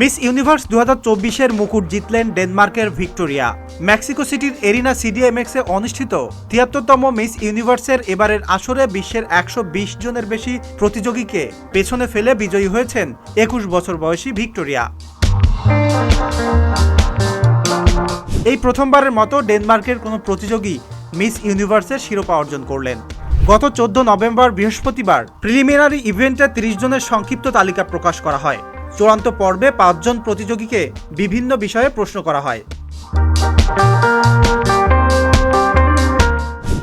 Miss universe দু হাজার মুকুট জিতলেন ডেনমার্কের ভিক্টোরিয়া। মেক্সিকো সিটির এরিনা সিডিএমএক্সে অনুষ্ঠিত তিয়াত্তরতম মিস ইউনিভার্সের এবারের আসরে বিশ্বের একশো বিশ জনের বেশি প্রতিযোগীকে পেছনে ফেলে বিজয়ী হয়েছেন একুশ বছর বয়সী ভিক্টোরিয়া। এই প্রথমবারের মতো ডেনমার্কের কোনো প্রতিযোগী মিস ইউনিভার্সের শিরোপা অর্জন করলেন। গত চোদ্দ নভেম্বর বৃহস্পতিবার প্রিলিমিনারি ইভেন্টে তিরিশ জনের সংক্ষিপ্ত তালিকা প্রকাশ করা হয়। চূড়ান্ত পর্বে পাঁচজন প্রতিযোগীকে বিভিন্ন বিষয়ে প্রশ্ন করা হয়।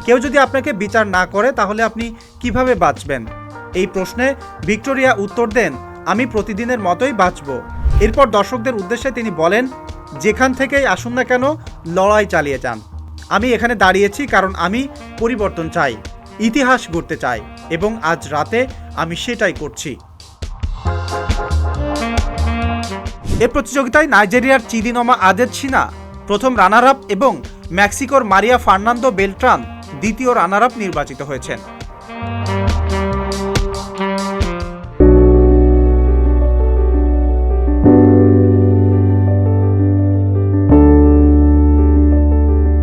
কেউ যদি আপনাকে বিচার না করে, তাহলে আপনি কীভাবে বাঁচবেন? এই প্রশ্নে ভিক্টোরিয়া উত্তর দেন, আমি প্রতিদিনের মতোই বাঁচব। এরপর দর্শকদের উদ্দেশ্যে তিনি বলেন, যেখান থেকেই আসুন না কেন, লড়াই চালিয়ে যান। আমি এখানে দাঁড়িয়েছি কারণ আমি পরিবর্তন চাই, ইতিহাস গড়তে চাই, এবং আজ রাতে আমি সেটাই করছি। এ প্রতিযোগিতায় নাইজেরিয়ার চিদিনমা আদের ছিনা প্রথম রানার আপ এবং মেক্সিকোর মারিয়া ফার্নান্দো বেলট্রান দ্বিতীয় রানার আপ নির্বাচিত হয়েছেন।